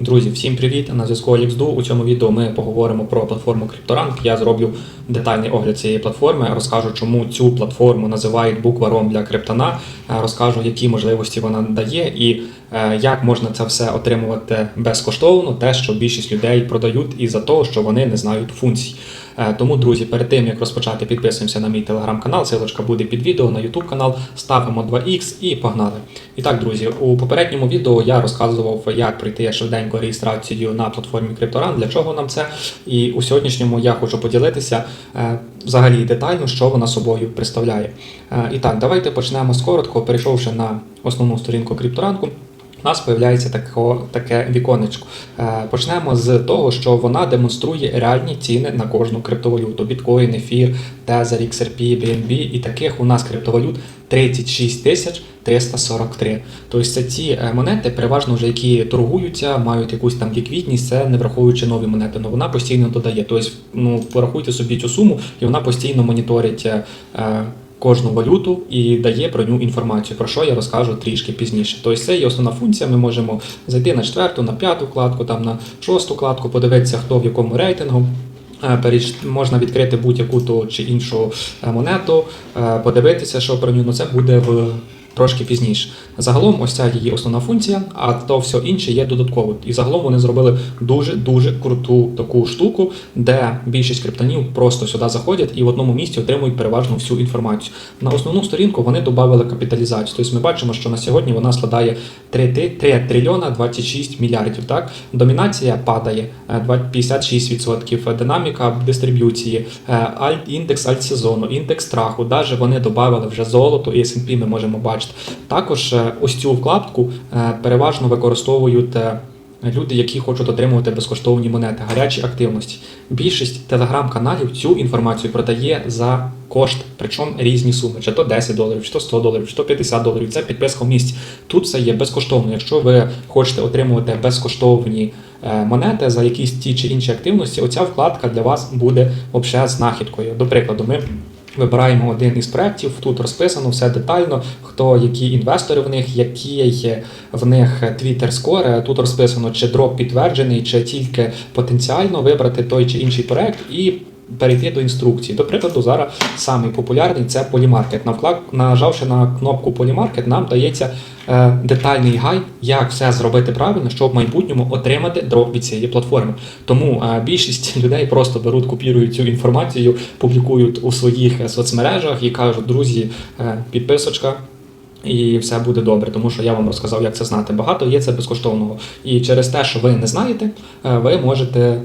Друзі, всім привіт! На зв'язку Оліксду. У цьому відео ми поговоримо про платформу CryptoRank. Я зроблю детальний огляд цієї платформи, розкажу, чому цю платформу називають букваром для криптона, е, розкажу, які можливості вона дає і е, як можна це все отримувати безкоштовно, те, що більшість людей продають із-за того, що вони не знають функцій. Е, Тому, друзі, перед тим як розпочати, підписуємося на мій телеграм-канал, силочка буде під відео на YouTube канал, ставимо 2х і погнали. І так, друзі, у попередньому відео я розказував, як пройти швиденько реєстрацію на платформі CryptoRun, для чого нам це. І у сьогоднішньому я хочу поділитися е, взагалі детально, що вона собою представляє. Е, І так, давайте почнемо з коротко, перейшовши на основну сторінку CryptoRank, у нас з'являється таке віконечко. Е, Почнемо з того, що вона демонструє реальні ціни на кожну криптовалюту: біткоін, ефір, Tether, XRP, BNB і таких у нас криптовалют 36 тисяч 343. Тобто це ті е, монети, переважно вже які торгуються, мають якусь там ліквідність, це не враховуючи нові монети. але вона постійно додає. Тобто, ну порахуйте собі цю суму, і вона постійно моніторить. Кожну валюту і дає про ню інформацію, про що я розкажу трішки пізніше. Тобто це є основна функція. Ми можемо зайти на четверту, на п'яту вкладку, там на шосту вкладку, подивитися, хто в якому рейтингу. Е, Можна відкрити будь-яку ту чи іншу е, монету, е, подивитися, що про ню, ну це буде в трошки пізніше. Загалом, ось ця її основна функція, а то все інше є додатково. І загалом вони зробили дуже дуже круту таку штуку, де більшість криптонів просто сюди заходять і в одному місці отримують переважно всю інформацію. На основну сторінку вони додали капіталізацію. Тобто ми бачимо, що на сьогодні вона складає 3, ти- 3 трильйона 26 мільярдів. Так, домінація падає е, 56%, динаміка дистриб'юції, е, індекс альтсезону, індекс страху. Навіть вони додали вже золото і S&P ми можемо бачити. Також е, ось цю вкладку е, переважно використовують. е, Люди, які хочуть отримувати безкоштовні монети, гарячі активності. Більшість телеграм-каналів цю інформацію продає за кошт, причому різні суми, чи то 10 доларів, чи то 100 доларів, чи то 50 доларів. Це підписка в місці. Тут це є безкоштовно. Якщо ви хочете отримувати безкоштовні монети за якісь ті чи інші активності, оця вкладка для вас буде взагалі знахідкою. До прикладу, ми Вибираємо один із проєктів, тут розписано все детально, хто які інвестори в них, які є в них Twitter Score, Тут розписано, чи дроп підтверджений, чи тільки потенціально вибрати той чи інший проєкт і перейти до інструкції. До прикладу, зараз самий популярний це Polymarket. На вклад, нажавши на кнопку Polymarket, нам дається е, детальний гайд, як все зробити правильно, щоб в майбутньому отримати дроп від цієї платформи. Тому е, більшість людей просто беруть, копірують цю інформацію, публікують у своїх е, соцмережах і кажуть, друзі, підписочка. І все буде добре, тому що я вам розказав, як це знати. Багато є це безкоштовного. І через те, що ви не знаєте, ви можете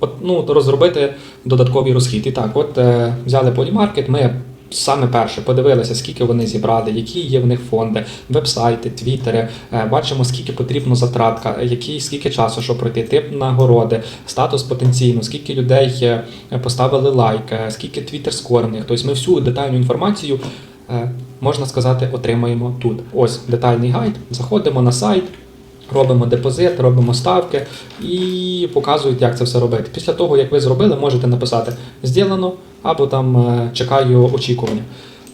от, ну, розробити додатковий розхід. І так, от е, взяли Polymarket, ми саме перше подивилися, скільки вони зібрали, які є в них фонди, вебсайти, твіттери. Е, бачимо, скільки потрібно затратка, які, скільки часу, щоб пройти, тип нагороди, статус потенційно, скільки людей е, поставили лайк, е, скільки твіттер скор в. Тобто ми всю детальну інформацію. е, Можна сказати, отримаємо тут. Ось детальний гайд. Заходимо на сайт, робимо депозит, робимо ставки і показують, як це все робити. Після того, як ви зробили, можете написати «Зділено» або там е, чекаю очікування.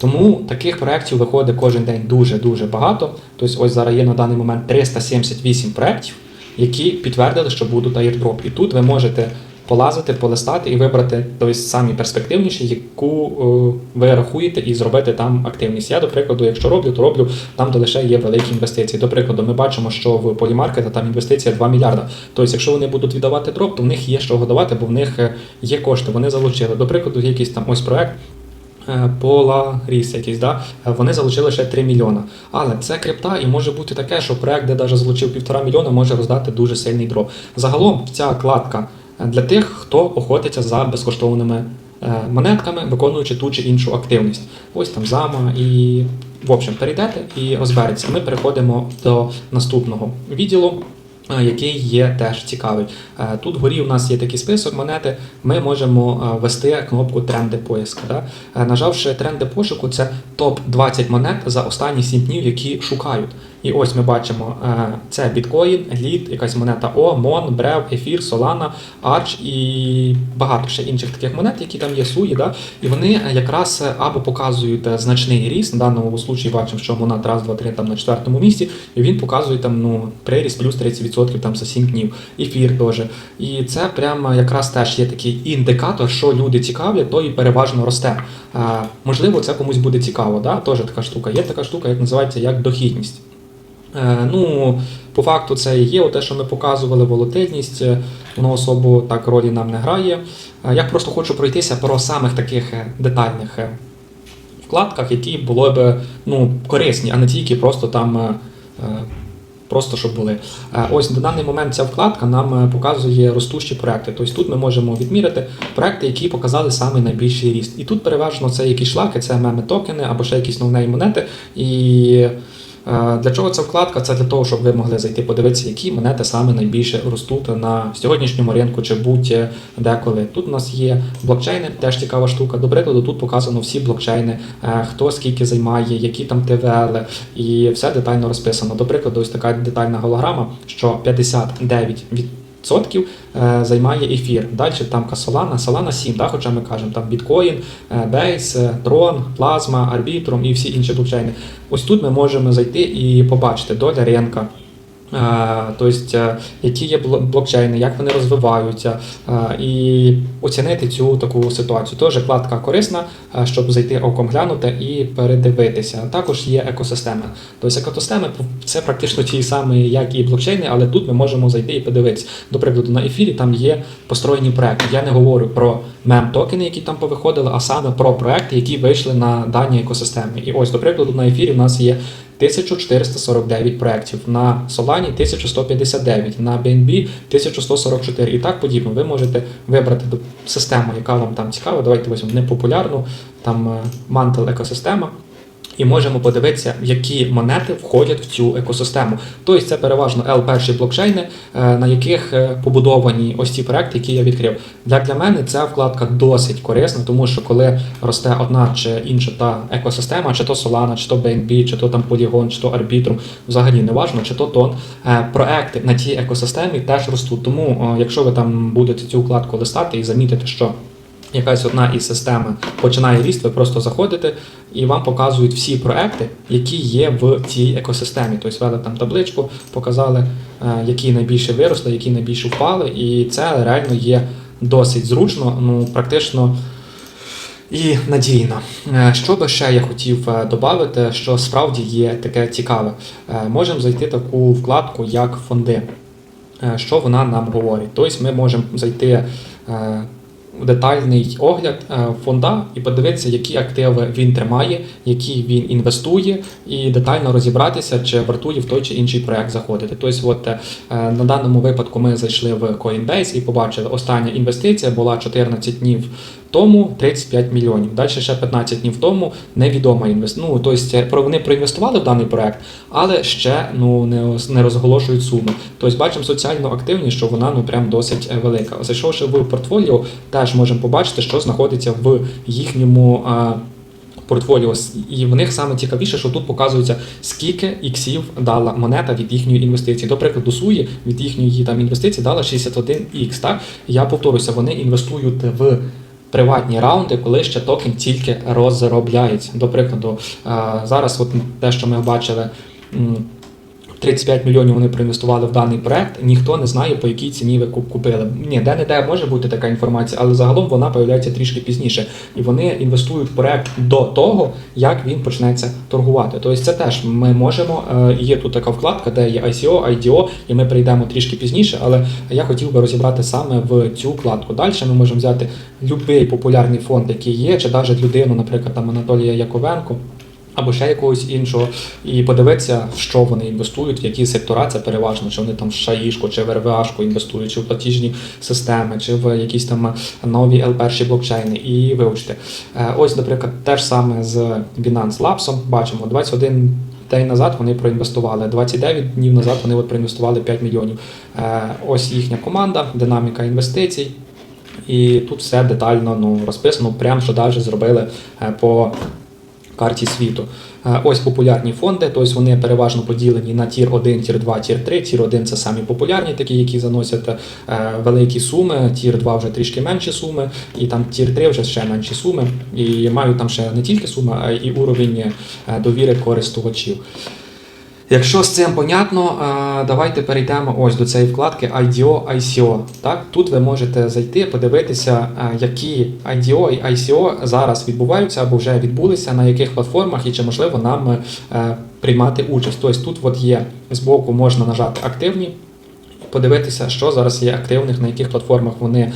Тому таких проєктів виходить кожен день дуже-дуже багато. Тобто, ось зараз є на даний момент 378 проєктів, які підтвердили, що будуть airdrop. І тут ви можете полазити, полистати і вибрати тобто, самі перспективніші, яку е, ви рахуєте, і зробити там активність. Я, до прикладу, якщо роблю, то роблю там, де лише є великі інвестиції. До прикладу, ми бачимо, що в полімаркета там інвестиція 2 мільярда. Тобто, якщо вони будуть віддавати дроп, то в них є що годувати, бо в них е, є кошти, вони залучили. До прикладу, якийсь там ось проект. е, Polaris якийсь, да? вони залучили ще 3 мільйона. Але це крипта, і може бути таке, що проект, де навіть залучив півтора мільйона, може роздати дуже сильний дроп. Загалом ця кладка для тих, хто охотиться за безкоштовними е, монетками, виконуючи ту чи іншу активність. Ось там зама і. В общем, перейдете і розбереться. Ми переходимо до наступного відділу. е, Який є теж цікавий. Е, Тут вгорі у нас є такий список монети. Ми можемо ввести кнопку тренди поиска. Да? Нажавши тренди пошуку, це топ 20 монет за останні 7 днів, які шукають. І ось ми бачимо, е, це біткоін, лід, якась монета О, Мон, Брев, Ефір, Солана, Арч і багато ще інших таких монет, які там є суї. Да? І вони якраз е, або показують е, значний ріст. На даному случаї бачимо, що монет раз, два, три там на четвертому місці, і він показує там ну, приріст плюс 30% там за 7 днів. Ефір теж. І це прямо якраз теж є такий індикатор, що люди цікавлять, то і переважно росте. Можливо, це комусь буде цікаво. Да? Теж така штука. Є така штука, як називається як дохідність. Е, Ну, по факту, це і є те, що ми показували, волатильність, е, воно особо так ролі нам не грає. Е, Я просто хочу пройтися по самих таких детальних вкладках, які були б ну, корисні, а не тільки просто там. Просто щоб були. Ось на даний момент ця вкладка нам показує ростущі проекти. Тобто тут ми можемо відміряти проекти, які показали саме найбільший ріст. І тут переважно це якісь шлаки, це меми токени або ще якісь новнеї монети. І для чого ця вкладка? Це для того, щоб ви могли зайти подивитися, які монети саме найбільше ростуть на сьогоднішньому ринку чи будь-деколи. Тут у нас є блокчейни, теж цікава штука. До прикладу, тут показано всі блокчейни, е, хто скільки займає, які там ТВЛ, і все детально розписано. До прикладу, ось така детальна голограма, що 59% відсотків е, займає ефір. Далі там Solana, Solana 7, да, хоча ми кажемо, там біткоін, Base, Tron, Plasma, Arbitrum і всі інші блокчейни. Ось тут ми можемо зайти і побачити доля ринка. Е, Тобто, е, які є блокчейни, як вони розвиваються, е, і оцінити цю таку ситуацію. Теж вкладка корисна, щоб зайти оком глянути і передивитися. Також є екосистеми. Тобто екосистеми це практично ті самі, як і блокчейни, але тут ми можемо зайти і подивитися. До прикладу, на ефірі там є построєні проекти. Я не говорю про мем-токени, які там повиходили, а саме про проекти, які вийшли на дані екосистеми. І ось, до прикладу, на ефірі в нас є 1449 проєктів, на Solana 1159, на BNB 1144 і так подібно. Ви можете вибрати систему, яка вам там цікава. Давайте візьмемо непопулярну, там е, мантел екосистема. І можемо подивитися, які монети входять в цю екосистему. Тобто це переважно L1 блокчейни, е, на яких е, побудовані ось ці проекти, які я відкрив. Для, для мене ця вкладка досить корисна, тому що коли росте одна чи інша та екосистема, чи то Solana, чи то BNB, чи то там Polygon, чи то Arbitrum, взагалі не важно, чи то тон, е, проекти на тій екосистемі теж ростуть. Тому, якщо ви там будете цю вкладку листати і замітите, що якась одна із систем починає ріст, ви просто заходите і вам показують всі проекти, які є в цій екосистемі. Тобто ввели там табличку, показали, е, які найбільше виросли, які найбільше впали, і це реально є досить зручно, ну практично. І надійно. Е, Що би ще я хотів е, додати, що справді є таке цікаве. Можемо зайти в таку вкладку, як фонди. Що вона нам говорить? Тобто ми можемо зайти детальний огляд е, фонда і подивитися, які активи він тримає, які він інвестує, і детально розібратися, чи вартує в той чи інший проект заходити. Тобто, от е, на даному випадку ми зайшли в Coinbase і побачили, остання інвестиція була 14 днів тому 35 мільйонів. Далі ще 15 днів тому невідома інвестиція. Ну, тобто вони проінвестували в даний проект, але ще ну, не, не розголошують суми. Тобто бачимо соціальну активність, що вона ну, прям досить е, велика. Зайшовши в портфоліо, теж можемо побачити, що знаходиться в їхньому. а, Портфоліо і в них саме цікавіше, що тут показується, скільки іксів дала монета від їхньої інвестиції. До прикладу, Суї від їхньої там інвестиції дала 61 ікс. Так я повторюся, вони інвестують в приватні раунди, коли ще токен тільки розробляється. До прикладу, е, зараз, от те, що ми бачили. М, 35 мільйонів вони проінвестували в даний проект. Ніхто не знає, по якій ціні ви куп- купили. Ні, де не де може бути така інформація, але загалом вона появляється трішки пізніше. І вони інвестують в проект до того, як він почнеться торгувати. Тобто, це теж ми можемо. е, Є тут така вкладка, де є ICO, IDO, і ми прийдемо трішки пізніше. Але я хотів би розібрати саме в цю вкладку. Далі ми можемо взяти будь-який популярний фонд, який є, чи навіть людину, наприклад, там Анатолія Яковенко або ще якогось іншого, і подивитися, в що вони інвестують, в які сектора це переважно, чи вони там в шаїшку, чи в РВАшку інвестують, чи в платіжні системи, чи в якісь там нові L1 блокчейни, і вивчити. Е, Ось, наприклад, те ж саме з Binance Labs, бачимо 21 День назад вони проінвестували 29 днів назад. Вони от проінвестували 5 мільйонів. Е, Ось їхня команда, динаміка інвестицій. І тут все детально ну, розписано, прямо що навіть зробили е, по карті світу. Е, Ось популярні фонди, тобто вони переважно поділені на тір 1, тір 2, тір 3. Тір 1 це самі популярні, такі, які заносять е, великі суми, тір 2 вже трішки менші суми, і там тір 3 вже ще менші суми. І мають там ще не тільки суми, а й уровень е, довіри користувачів. Якщо з цим понятно, е, давайте перейдемо ось до цієї вкладки IDO, ICO. Так, тут ви можете зайти, подивитися, е, які IDO і ICO зараз відбуваються або вже відбулися, на яких платформах і чи можливо нам е, приймати участь. Тобто тут от є збоку можна нажати активні. Подивитися, що зараз є активних, на яких платформах вони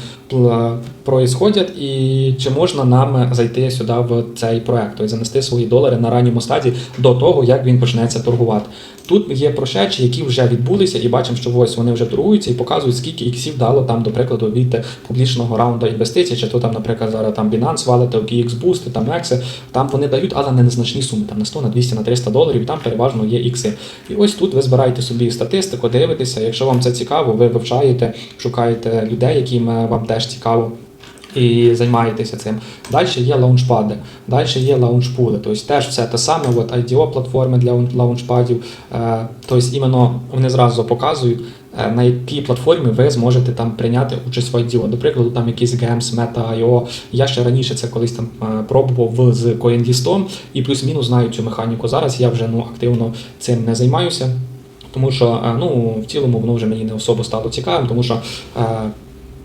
проїсходять, і чи можна нам зайти сюди в цей проект, тобто занести свої долари на ранньому стадії до того, як він почнеться торгувати. Тут є прошечі, які вже відбулися, і бачимо, що ось вони вже торгуються і показують, скільки іксів дало там, до прикладу, від публічного раунду інвестицій, чи то там, наприклад, зараз там Binance валити, OKX Boost, там Екси, там вони дають, але не незначні суми, там на 100, на 200, на 300 доларів, там переважно є ікси. І ось тут ви збираєте собі статистику, дивитеся. Якщо вам це цікаво, ви вивчаєте, шукаєте людей, яким е, вам теж цікаво. І займаєтеся цим. Далі є лаунчпади, далі є лаунчпули. Тобто теж все те саме, от IDO платформи для лаунчпадів. Е, Тобто іменно вони зразу показують, е, на якій платформі ви зможете там прийняти участь в IDO. До прикладу, там якийсь Games, Meta, IO. Я ще раніше це колись там е, пробував з CoinList і плюс-мінус знаю цю механіку. Зараз я вже ну, активно цим не займаюся. Тому що ну, в цілому воно вже мені не особо стало цікавим, тому що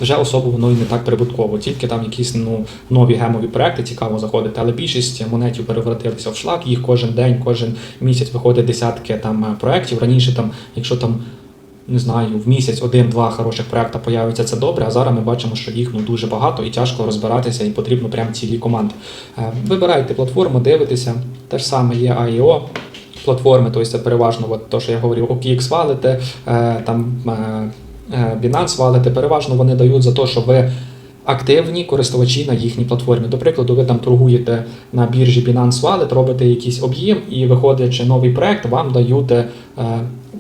вже особо воно і не так прибутково. Тільки там якісь ну, нові гемові проекти цікаво заходити, але більшість монетів перевратилися в шлак, їх кожен день, кожен місяць виходить десятки там е, проєктів. Раніше там, якщо там. Не знаю, в місяць один-два хороших проекта появиться, це добре. А зараз ми бачимо, що їх ну дуже багато і тяжко розбиратися, і потрібно прям цілі команди. Е, Вибирайте платформу, дивитеся. Те ж саме є IEO платформи, тобто це переважно, от то, що я говорив, OKX валите, е, там Binance валите, переважно вони дають за те, що ви активні користувачі на їхній платформі. До прикладу, ви там торгуєте на біржі Binance Wallet, робите якийсь об'єм, і виходячи новий проект, вам дають е,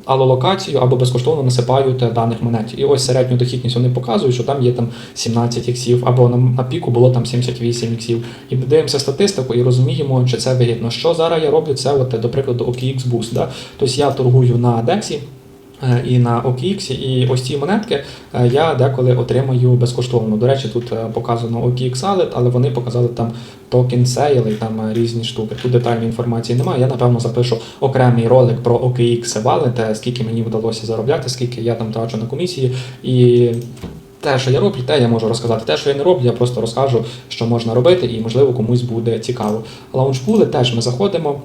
алолокацію або безкоштовно насипають е, даних монет. І ось середню дохідність вони показують, що там є там 17 іксів, або на, на піку було там 78 іксів. І дивимося статистику і розуміємо, чи це вигідно. Що зараз я роблю? Це, от, до прикладу, OKX Boost. Да? Тобто я торгую на DEX, е, і на OKX, і ось ці монетки е, я деколи отримаю безкоштовно. До речі, тут е, показано OKX Wallet, але вони показали там токен сейл і там е, різні штуки. Тут детальної інформації немає. Я напевно запишу окремий ролик про OKX Wallet, е, скільки мені вдалося заробляти, скільки я там трачу на комісії. І те, що я роблю, те я можу розказати. Те, що я не роблю, я просто розкажу, що можна робити, і можливо комусь буде цікаво. Лаунчпули теж ми заходимо.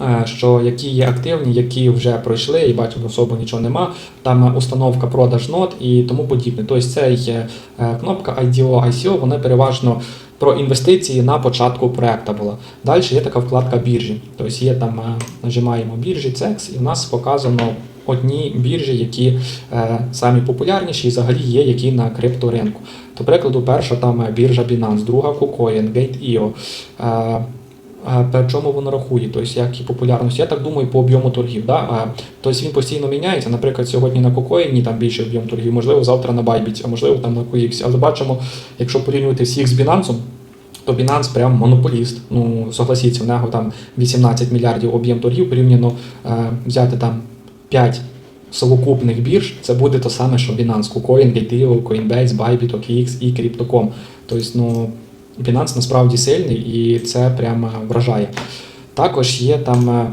Е, Що які є активні, які вже пройшли, і бачимо, особо нічого нема. Там установка продаж нот і тому подібне. Тобто це є е, кнопка IDO, ICO, вона переважно про інвестиції на початку проекту була. Далі є така вкладка біржі. Тобто є там, е, нажимаємо біржі, CEX, і в нас показано одні біржі, які е, самі популярніші і взагалі є, які на крипторинку. До прикладу, перша там біржа Binance, друга KuCoin, Gate.io. Е, по чому воно рахує, тобто як і популярність. Я так думаю, по об'єму торгів. Да? Тобто він постійно міняється. Наприклад, сьогодні на KuCoin там більший об'єм торгів, можливо, завтра на Bybit, а можливо там на QX. Але бачимо, якщо порівнювати всіх з Binance, то Binance прям монополіст. Ну, согласіться, в нього там 18 мільярдів об'єм торгів порівняно е, взяти там 5 совокупних бірж, це буде то саме, що Binance, KuCoin, Gate.io, Coinbase, Bybit, OKX і Crypto.com. Тобто, ну, Binance насправді сильний і це прямо вражає. Також є там. е,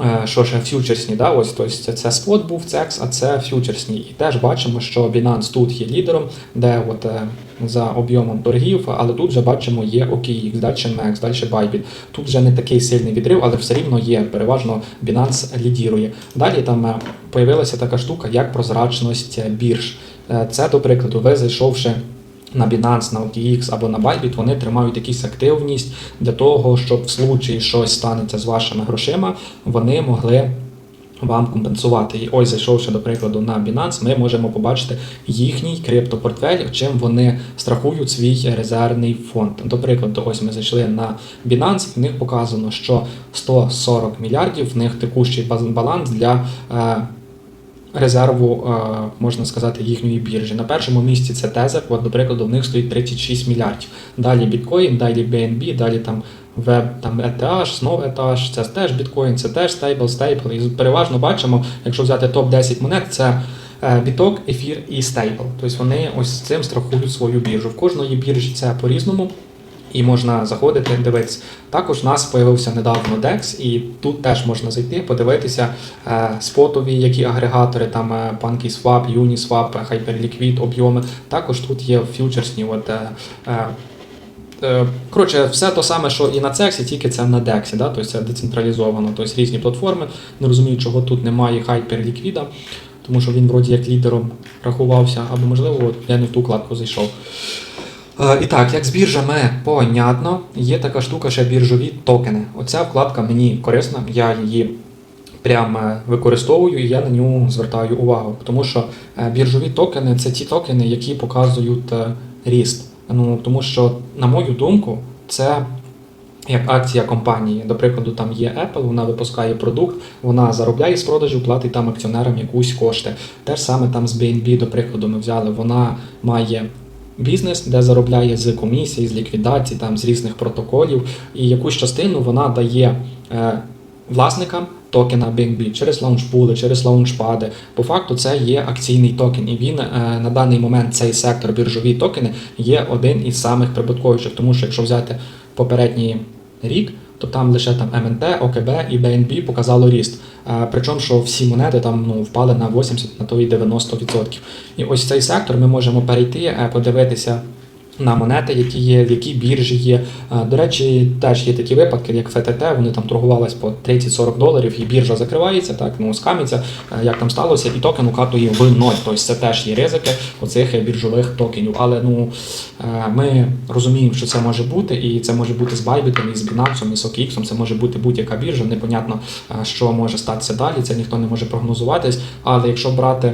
е, Що ж, фьючерсні, да, ось тобто це, спот був CEX, а це фьючерсні. І теж бачимо, що Binance тут є лідером, де от е, за об'ємом торгів, але тут вже бачимо є OKX, далі MEX, далі Bybit. Тут вже не такий сильний відрив, але все рівно є. Переважно Binance лідірує. Далі там появилася така штука, як прозрачність бірж. Це, до прикладу, ви зайшовши на Binance, на OKX або на Bybit, вони тримають якусь активність для того, щоб в случаї щось станеться з вашими грошима, вони могли вам компенсувати. І ось зайшовши, до прикладу, на Binance, ми можемо побачити їхній криптопортфель, чим вони страхують свій резервний фонд. До прикладу, ось ми зайшли на Binance, і в них показано, що 140 мільярдів в них текущий баланс для. Резерву, е, можна сказати, їхньої біржі. На першому місці це тезер, от, до прикладу, в них стоїть 36 мільярдів. Далі біткоін, далі BNB, далі там веб, там ETH, знову ETH, це теж біткоін, це теж стейбл, стейбл. І переважно бачимо, якщо взяти топ-10 монет, це е, біток, ефір і стейбл. Тобто вони ось цим страхують свою біржу. В кожної біржі це по-різному. І можна заходити, дивитися. Також у нас з'явився недавно DEX, і тут теж можна зайти, подивитися е, спотові, які агрегатори, там е, PancakeSwap, Uniswap, Hyperliquid, об'єми. Також тут є фьючерсні. От, е, е, е, коротше, все те саме, що і на CEX, тільки це на DEX, да? тобто це децентралізовано, тобто різні платформи. Не розумію, чого тут немає Hyperliquid, тому що він вроді як лідером рахувався, або можливо, я не в ту кладку зайшов. Е, І так, як з біржами понятно, є така штука, ще біржові токени. Оця вкладка мені корисна, я її прям е, використовую і я на нього звертаю увагу. Тому що е, біржові токени це ті токени, які показують ріст. Ну, тому що, на мою думку, це як акція компанії. До прикладу, там є Apple, вона випускає продукт, вона заробляє з продажу, платить там акціонерам якусь кошти. Те ж саме там з BNB, до прикладу, ми взяли, вона має бізнес, де заробляє з комісії, з ліквідації, там з різних протоколів, і якусь частину вона дає е, власникам токена BNB через лаунчпули, через лаунчпади. По факту це є акційний токен, і він е, на даний момент цей сектор біржові токени є один із самих прибутковіших, тому що якщо взяти попередній рік. То там лише там МНТ, ОКБ і BNB показало ріст. Е, Причому, що всі монети там ну, впали на 80, на то і 90%. І ось цей сектор ми можемо перейти, е, подивитися на монети, які є, в які біржі є. Е, До речі, теж є такі випадки, як ФТТ, вони там торгувались по 30-40 доларів, і біржа закривається, так ну скамиться, е, як там сталося, і токен укатує в ноль. Тобто це теж є ризики оцих біржових токенів. Але ну е, ми розуміємо, що це може бути, і це може бути з Bybit, і з Binance, і з OKX, це може бути будь-яка біржа. Непонятно, що може статися далі. Це ніхто не може прогнозуватись. Але якщо брати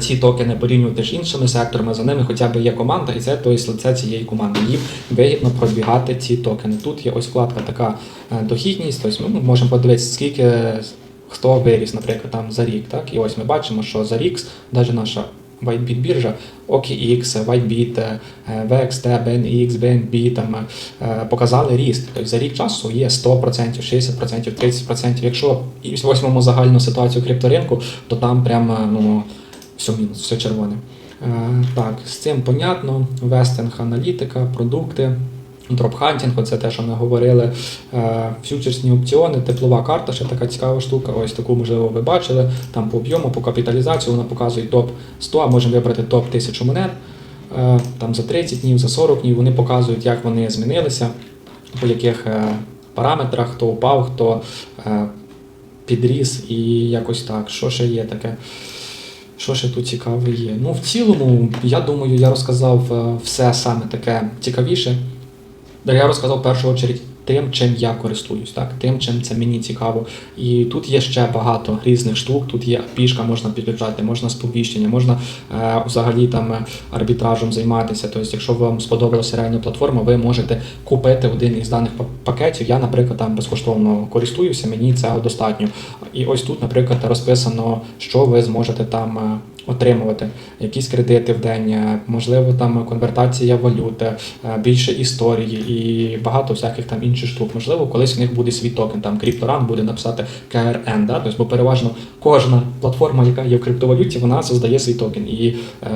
ці токени порівнювати з іншими секторами, за ними хоча б є команда, і це то є лице цієї команди. Їм вигідно продвігати ці токени. Тут є ось вкладка така е, дохідність, тобто ми можемо подивитися, скільки хто виріс, наприклад, там за рік. Так? І ось ми бачимо, що за рік навіть наша Whitebit біржа, OKX, Whitebit, е, VXT, BNX, BNB там, е, показали ріст. Тобто за рік часу є 100%, 60%, 30%. Якщо і візьмемо загальну ситуацію крипторинку, то там прямо ну, все мінус, все червоне. Е, Так, з цим понятно. Вестинг, аналітика, продукти. Дропхантінг, це те, що ми говорили. Е, Фьючерсні опціони, теплова карта, ще така цікава штука. Ось таку, можливо, ви бачили. Там по об'єму, по капіталізації вона показує топ 100, а можемо вибрати топ 1000 монет. Е, Там за 30 днів, за 40 днів вони показують, як вони змінилися, по яких параметрах, хто упав, хто підріс і якось так. Що ще є таке? Що ще тут цікаве є? Ну, в цілому, я думаю, я розказав е, все саме таке цікавіше. Да, Я розказав в першу чергу тим, чим я користуюсь, так? тим, чим це мені цікаво. І тут є ще багато різних штук. Тут є пішка, можна підключати, можна сповіщення, можна е, взагалі там е, арбітражем займатися. Тобто, якщо вам сподобалася реальна платформа, ви можете купити один із даних па- пакетів. Я, наприклад, там безкоштовно користуюся, мені цього достатньо. І ось тут, наприклад, розписано, що ви зможете там. Отримувати якісь кредити в день, е, можливо, там конвертація валюти, е, більше історії і багато всяких там інших штук. Можливо, колись в них буде свій токен. Там крипторан буде написати КРН. Да? Тобто, бо переважно кожна платформа, яка є в криптовалюті, вона создає свій токен. І е,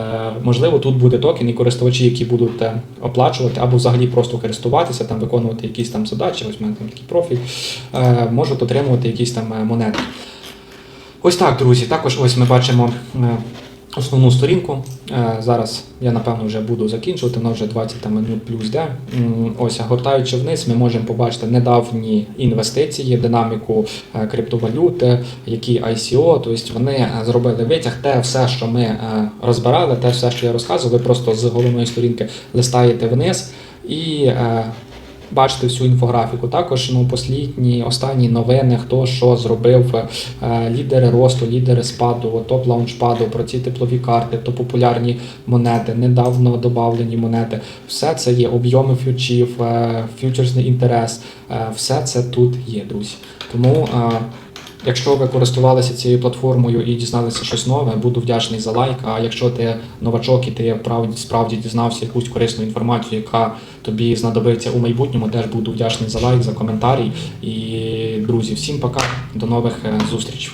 можливо, тут буде токен, і користувачі, які будуть оплачувати або взагалі просто користуватися, там виконувати якісь там задачі. Ось в мене там такий профіль, можуть отримувати якісь там монети. Ось так, друзі. Також ось ми бачимо е, основну сторінку. Е, Зараз я напевно вже буду закінчувати, вона вже 20 минут плюс де. Ось, гортаючи вниз, ми можемо побачити недавні інвестиції, динаміку е, криптовалюти, які ICO, тобто вони зробили витяг, те все, що ми розбирали, те все, що я розказував, ви просто з головної сторінки листаєте вниз і. Бачити всю інфографіку. Також ну, послідні останні новини, хто що зробив, е, лідери росту, лідери спаду, топ лаунчпаду, про ці теплові карти, то популярні монети, недавно додавлені монети. Все це є об'єми фьючів, е, фьючерсний інтерес. е, Все це тут є, друзі. Тому. Якщо ви користувалися цією платформою і дізналися щось нове, буду вдячний за лайк. А якщо ти новачок і ти правді справді дізнався якусь корисну інформацію, яка тобі знадобиться у майбутньому, теж буду вдячний за лайк, за коментарі. І друзі, всім пока, до нових е, зустрічей.